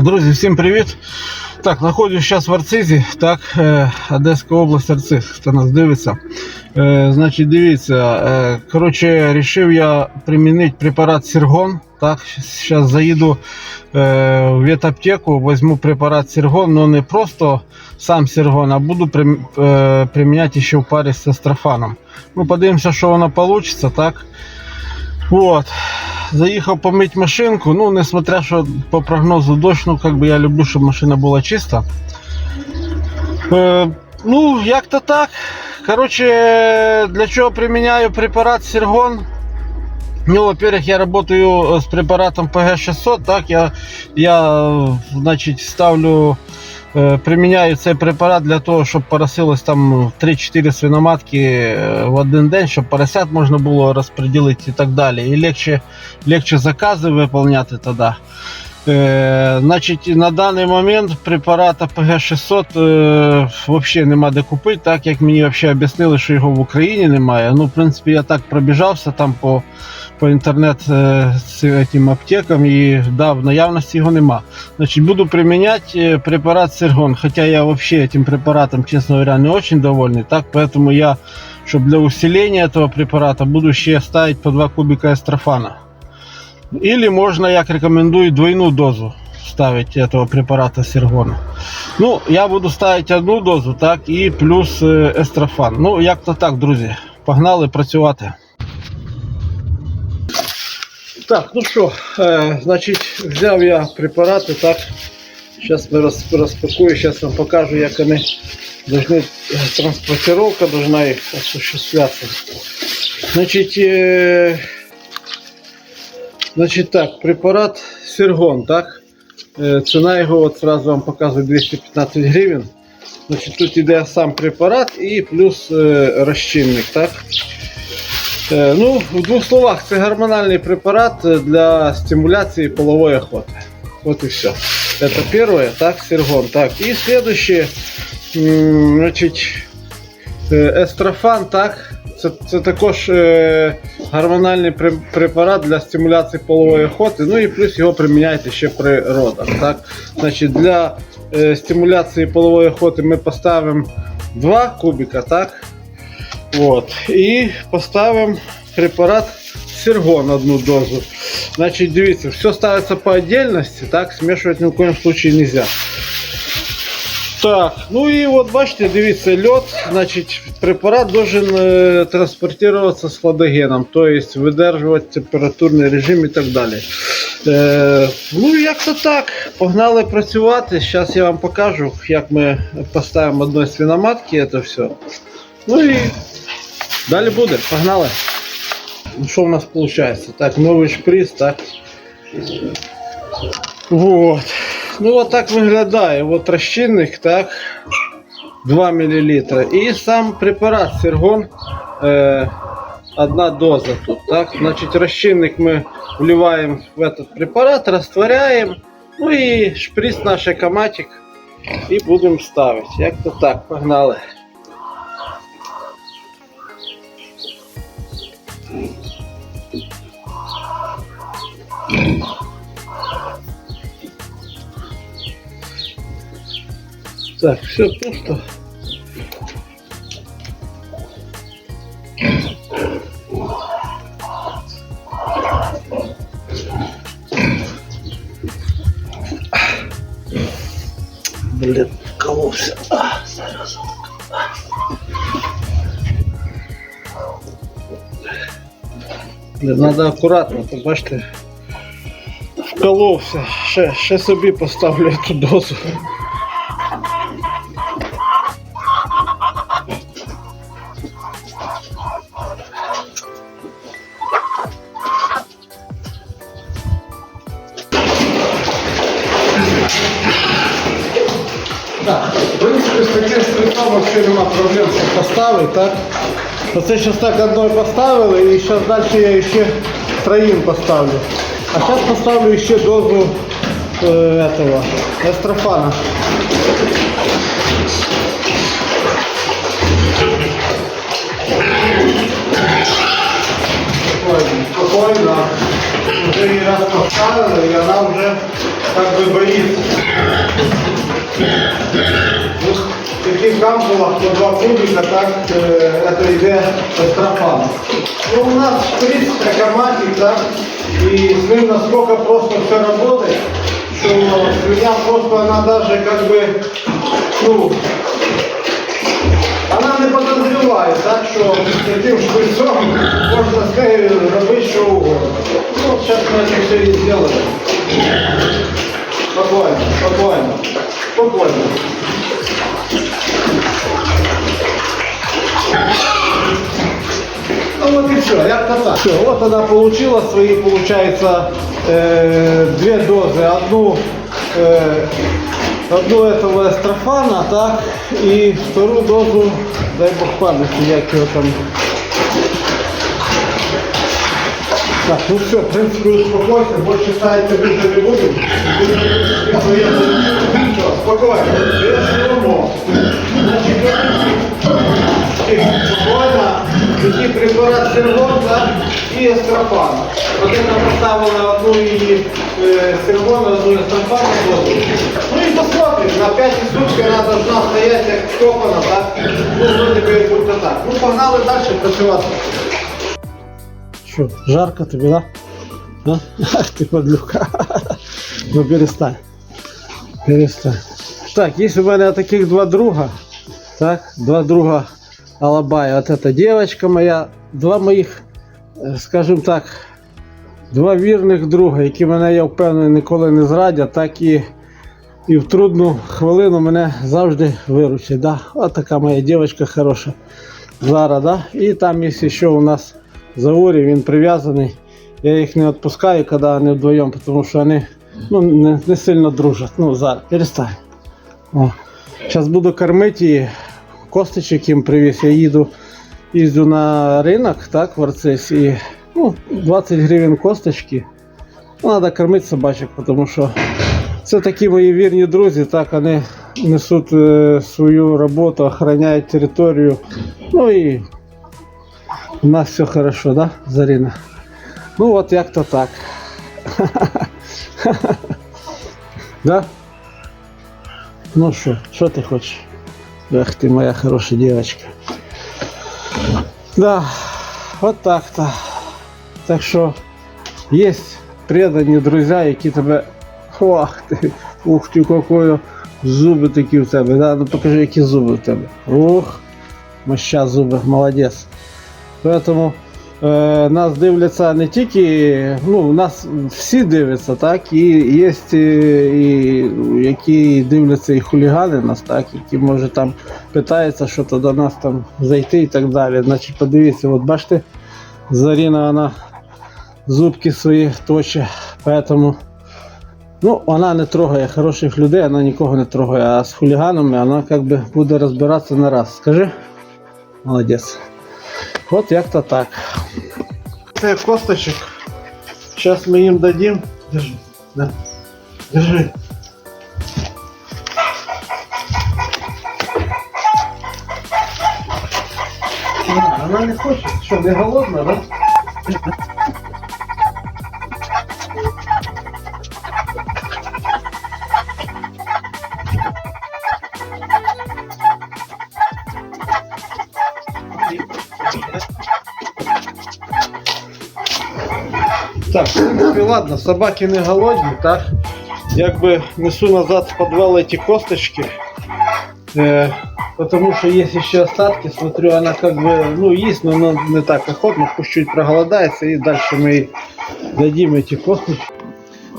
Друзі, всім привіт. Так, знаходжусь зараз в Арцизі, так, е, Одеська область Арциз, хто нас дивиться. Е, значить, дивіться, е, коротше, вирішив я примінити препарат Сіргон. Так, зараз заїду в ветаптеку, візьму препарат Сіргон, але не просто сам Сіргон, а буду прим, приміняти ще в парі з астрофаном. Ну, подивимося, що воно вийде, так. Вот. Заїхав помити машинку. Ну, несмотря, що по прогнозу дощ, ну, как би я люблю, щоб машина була чиста. Е, ну, як-то так. Короче, для чого приміняю препарат Сергон? Ну, во-первых, я работаю с препаратом PG600, так, я, я значить, ставлю, приміняю цей препарат для того, щоб поросилось там 3-4 свиноматки е, в один день, щоб поросят можна було розподілити і так далі. І легче, легче закази виповняти тоді. Е, значить, на даний момент препарата PG600 е, взагалі нема де купити, так як мені взагалі об'яснили, що його в Україні немає. Ну, в принципі, я так пробіжався там по, по інтернет е, з цим аптекам і да, в наявності його нема. Значить, буду применять е, препарат Сергон, хотя я вообще этим препаратом, честно говоря, не очень довольный, так, поэтому я, чтобы для усиления этого препарата, буду ще ставить по 2 кубика эстрофана. Или можно, як рекомендую, двойную дозу ставить этого препарата Сергона. Ну, я буду ставить одну дозу, так, і плюс е, естрофан. Ну, як то так, друзі. Погнали працювати. Так, ну що, е, значить, взяв я препарати, так. Зараз ми роз, розпакую, зараз вам покажу, як вони должны, транспортировка должна їх осуществляться. Значить, е, значить так, препарат Сергон, так. Е, Ціна його, от сразу вам показую 215 гривень. Значить, тут іде сам препарат і плюс е, розчинник, так. Е, Ну, в двох словах, це гормональний препарат для стимуляции половой охоты. Вот и все. Это первое, так, Сергон. Так, и следующее, значить, е, естрофан, так. Це, це також е, гормональний пре- препарат для стимуляції полової охоти. Ну і плюс його приміняйте ще при родах. Так? Значить, для е, стимуляції полової охоти ми поставимо 2 кубика, так? Вот. І поставимо препарат Сергон одну дозу. Значить, дивіться, все ставиться по отдельности, так, смешивать ни в коем случае нельзя. Так, ну і от бачите, дивіться, льод, значить, препарат должен е, транспортироваться з хладогеном, то есть видержувати температурний режим і так далі. Е, ну, як то так, погнали працювати. Зараз я вам покажу, як ми поставимо одної свиноматки, це все. Ну і далі буде, погнали. Ну, що у нас виходить? Так, новий шприц, так. Вот. Ну, от так виглядає. От розчинник, так. 2 мл. І сам препарат Сергон. Е, одна доза тут. Так? Значить, розчинник ми вливаємо в этот препарат, растворяємо. Ну і шприц наш екоматик. І будемо ставити. Як то так, погнали. Так, все пусто. Блин, кололся. А, зараз. Блин, надо акуратно, то бачите. Вколовся. Ще, ще собі поставлю цю дозу. Поставити, так? Оце зараз так одной поставили і зараз далі я ще троїм поставлю. А зараз поставлю ще дозу е, этого, естрофана. Спокойно. Уже не раз поставили, и она уже как бы боится. Вот в таких кампулах по два кубика, так э, это йде эстрофан. Ну, у нас шприц, акроматик, так, и с ним насколько просто все работает, что свинья просто, она даже как бы, ну, вона не подозріває, так що з таким шприцом можна з нею робити що угодно. Ну, от зараз ми це все і зробимо. Спокійно, спокійно, спокійно. Ну вот и все, як-то так. Все, вот она получила свои, получается, э, две дозы. Одну, э, одну этого эстрофана, так, и вторую дозу, дай бог памяти, як его там. Так, ну все, в принципе, успокойся, больше ставить тебе не будем. Все, спокойно, без шумов. Значит, Спокойно, тоді препарат і естрофан. Это поставила одну і е, сергон, одну естрофан дозу. Ну і посмотрим, на 5 сутки вона должна стоять як вкопана, так? Ну, вроде би, будто так. Ну, погнали далі працювати. Що, жарко тобі, да? Да? Ах ти подлюка. Ну перестань. Перестань. Так, есть у меня таких два друга. Так, два друга Алабая. Вот эта девочка моя, два моїх, е, скажімо так, два вірних друга, які мене, я впевнений, ніколи не зрадять, так і, і в трудну хвилину мене завжди виручать. Да? От така моя дівчинка хороша. Зара, да? І там є ще у нас Заурі, він прив'язаний. Я їх не відпускаю, коли вони вдвоєм, тому що вони ну, не, не сильно дружать. Ну, зараз, перестань. Зараз буду кормити її. Костичок їм привіз. Я їду, їздю на ринок, так, в Арцис, і ну, 20 гривень косточки. Ну, Треба кормити собачок, тому що це такі мої вірні друзі, так, вони несуть е, свою роботу, охороняють територію. Ну і у нас все хорошо, да, Зарина? Ну от як-то так. Да? Ну що, що ти хочеш? Ах ти моя хороша девочка. Да, вот так-то. Так що є предані друзі, які тебе. Ох ти, ух ти, какое зуби такі в тебе. Да? Ну покажи, які зуби в тебе. Ух, моща зуби, молодець. Поэтому е, нас дивляться не тільки, ну, нас всі дивляться, так, і є і, які дивляться і хулігани нас, так, які може там питаються, що то до нас там зайти і так далі. Значить, подивіться, от бачите, Заріна, вона зубки свої точить, поэтому Ну, вона не трогає хороших людей, вона нікого не трогає, а з хуліганами вона як би буде розбиратися на раз. Скажи? Молодець. От як-то так. Це косточек. Сейчас мы им дадим. Держи. Да. Держи. А, Она не хочет. Что, не голодна, да? Так, в принципі, ладно, собаки не голодні, так? Якби несу назад в подвал эти косточки. Э, потому что есть еще остатки, смотрю, она как бы, ну, есть, но она не так охотно, пусть чуть проголодается, и дальше мы ей дадим эти косточки.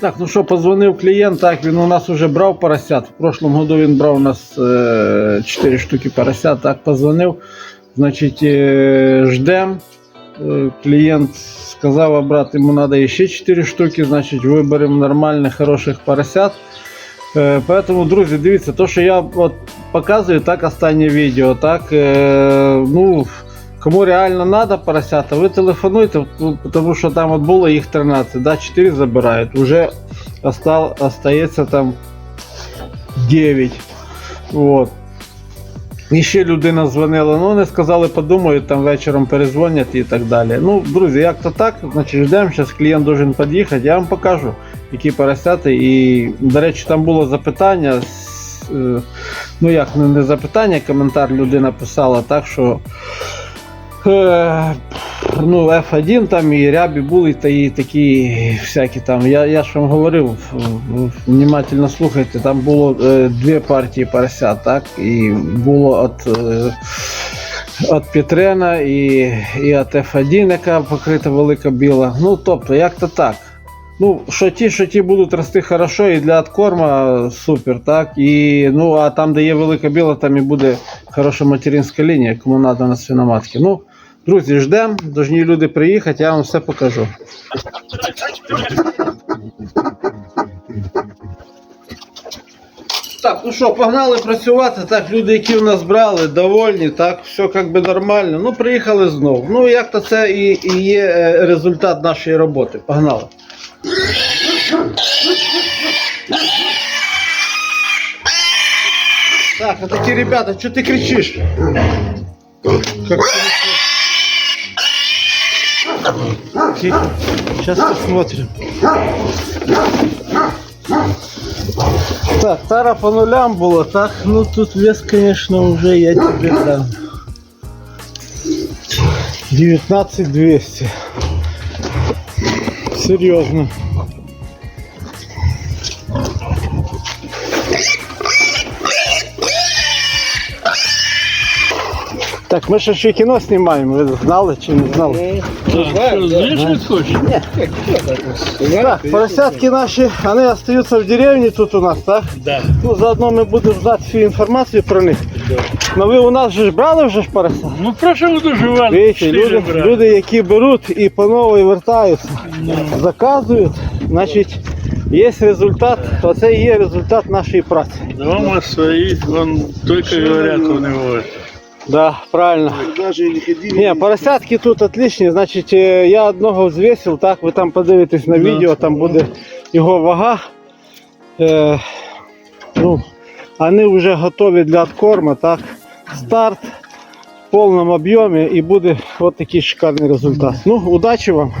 Так, ну що, позвонив клієнт, так, він у нас уже брав поросят. В прошлом году він брав у нас е, 4 штуки поросят, так, позвонив. Значить, е, ждем. Е, Клієнт сказав, а брат, йому треба ще 4 штуки, значить виберемо нормальних, хороших поросят. Е, Поэтому, друзі, дивіться, то, що я от показую, так останнє відео, так, е, ну, кому реально надо поросята, ви телефонуйте, ну, тому що там от було їх 13, да, 4 забирають, уже остал, остається там 9. Вот. І ще людина дзвонила, ну вони сказали, подумають, там вечором перезвонять і так далі. Ну, друзі, як то так, значить ждемо, зараз клієнт должен під'їхати, я вам покажу, які поросяти. І, до речі, там було запитання. е, Ну як, не не запитання, коментар людина писала так, що е, ну, F1 там і рябі були та і такі всякі там. Я, я ж вам говорив, внимательно слухайте, там було е, дві партії поросят, так? І було от, е, от Петрена і, і от F1, яка покрита велика біла. Ну, тобто, як то так. Ну, що ті, що ті будуть рости хорошо і для откорма супер, так? І, ну, а там, де є велика біла, там і буде хороша материнська лінія, кому треба на свиноматки. Ну, друзі, ждемо, должні люди приїхати, я вам все покажу. Так, ну що, погнали працювати. Так, люди, які в нас брали, довольні, так, все як би нормально. Ну, приїхали знову. Ну, як то це і, і є е, результат нашої роботи. Погнали. Так, а такі ребята, что ты кричишь? Как. Сейчас посмотрим. Так, тара по нулям было, так, ну тут вес, конечно, уже я тебе дам. 19 200. Серьезно. Так, ми ще ще кіно знімаємо, ви знали чи не знали? Так, поросятки наші, вони остаються в деревні тут у нас, так? Да. Ну, заодно ми будемо знати всю інформацію про них. Ну ви у нас же ж брали вже ж поросят? Ну, жевали. Видите, люди, люди, які беруть і по новій вертаються, заказують, значить, є результат, оце і є результат нашої праці. Дома свои, он только говорят у него. Да, правильно. Даже не ходили. Ні, поросятки тут отличні. Значить, е, я одного взвесив, так, ви там подивитесь на відео, там буде його вага. Е, ну, вони вже готові для откорму, так. Старт в повному об'ємі і буде от такий шикарний результат. Ну, удачі вам!